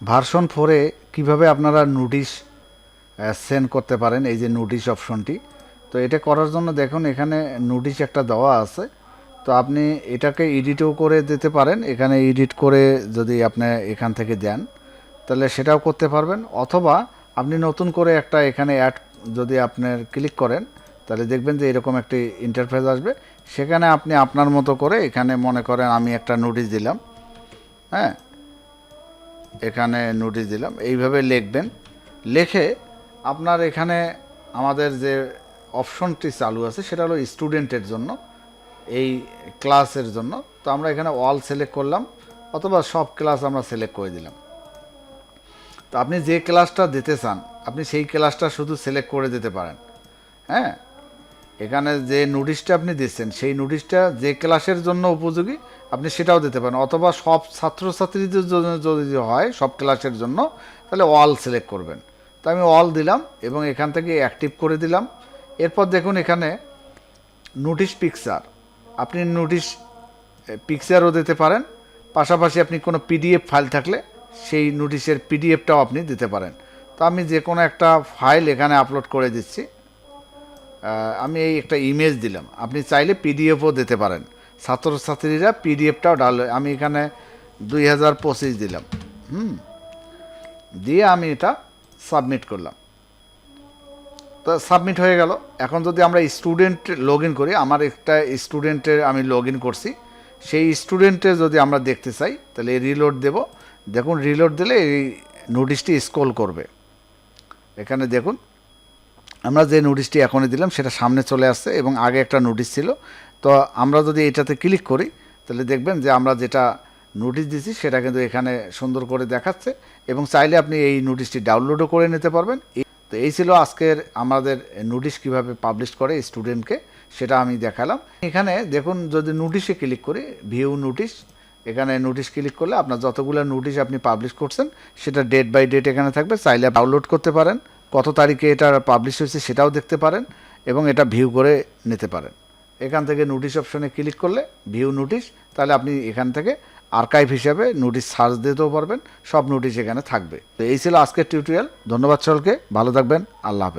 Version ফোরে কীভাবে আপনারা নোটিশ সেন্ড করতে পারেন, এই যে নোটিশ অপশনটি তো এটা করার জন্য দেখুন, এখানে নোটিশ একটা দেওয়া আছে। তো আপনি এটাকে এডিটও করে দিতে পারেন। এখানে এডিট করে যদি আপনি এখান থেকে দেন, তাহলে সেটাও করতে পারবেন। অথবা আপনি নতুন করে একটা এখানে অ্যাড যদি আপনার ক্লিক করেন, তাহলে দেখবেন যে এরকম একটি ইন্টারফেস আসবে। সেখানে আপনি আপনার মতো করে এখানে মনে করেন, আমি একটা নোটিশ দিলাম। হ্যাঁ? এখানে নোটিশ দিলাম। এইভাবে লিখবেন। লিখে আপনার এখানে আমাদের যে অপশনটি চালু আছে, সেটা হলো স্টুডেন্টের জন্য, এই ক্লাসের জন্য। তো আমরা এখানে অল সিলেক্ট করলাম, অথবা সব ক্লাস আমরা সিলেক্ট করে দিলাম। তো আপনি যে ক্লাসটা দিতে চান, আপনি সেই ক্লাসটা শুধু সিলেক্ট করে দিতে পারেন। হ্যাঁ? এখানে যে নোটিশটা আপনি দিচ্ছেন, সেই নোটিশটা যে ক্লাসের জন্য উপযোগী, আপনি সেটাও দিতে পারেন। অথবা সব ছাত্রছাত্রীদের জন্য যদি হয়, সব ক্লাসের জন্য, তাহলে অল সিলেক্ট করবেন। তো আমি অল দিলাম এবং এখান থেকে অ্যাক্টিভ করে দিলাম। এরপর দেখুন এখানে নোটিশ পিকচার আপনি নোটিশ পিকচারও দিতে পারেন। পাশাপাশি আপনি কোনো পিডিএফ ফাইল থাকলে সেই নোটিশের পিডিএফটাও আপনি দিতে পারেন। তো আমি যে কোনো একটা ফাইল এখানে আপলোড করে দিচ্ছি। আমি এই একটা ইমেজ দিলাম। আপনি চাইলে পিডিএফও দিতে পারেন। ছাত্রছাত্রীরা পিডিএফটাও ডাল আমি এখানে দুই হাজার পঁচিশ দিলাম। হুম? দিয়ে আমি এটা সাবমিট করলাম। তো সাবমিট হয়ে গেল। এখন যদি আমরা স্টুডেন্ট লগ ইন করি, আমার একটা স্টুডেন্টের আমি লগ ইন করছি। সেই স্টুডেন্টের যদি আমরা দেখতে চাই, তাহলে রিলোড দেব। দেখুন রিলোড দিলে এই নোটিশটি স্ক্রল করবে। এখানে দেখুন আমরা যে নোটিশটি এখনই দিলাম, সেটা সামনে চলে আসছে এবং আগে একটা নোটিশ ছিল। তো আমরা যদি এটাতে ক্লিক করি, তাহলে দেখবেন যে আমরা যেটা নোটিশ দিচ্ছি সেটা কিন্তু এখানে সুন্দর করে দেখাচ্ছে এবং চাইলে আপনি এই নোটিশটি ডাউনলোডও করে নিতে পারবেন। তো এই ছিল আজকের আমাদের নোটিশ কীভাবে পাবলিশ করে স্টুডেন্টকে সেটা আমি দেখালাম। এখানে দেখুন, যদি নোটিশে ক্লিক করি ভিউ নোটিশ এখানে নোটিশ ক্লিক করলে আপনার যতগুলো নোটিশ আপনি পাবলিশ করছেন, সেটা ডেট বাই ডেট এখানে থাকবে। চাইলে ডাউনলোড করতে পারেন। কত তারিখে এটা পাবলিশ হয়েছে সেটাও দেখতে পারেন এবং এটা ভিউ করে নিতে পারেন। এখান থেকে নোটিশ অপশনে ক্লিক করলে ভিউ নোটিশ তাহলে আপনি এখান থেকে আর্কাইভ হিসাবে নোটিশ সার্চ দিতেও পারবেন, সব নোটিশ এখানে থাকবে। তো এই ছিল আজকের টিউটোরিয়াল ধন্যবাদ সকলকে, ভালো থাকবেন, আল্লাহ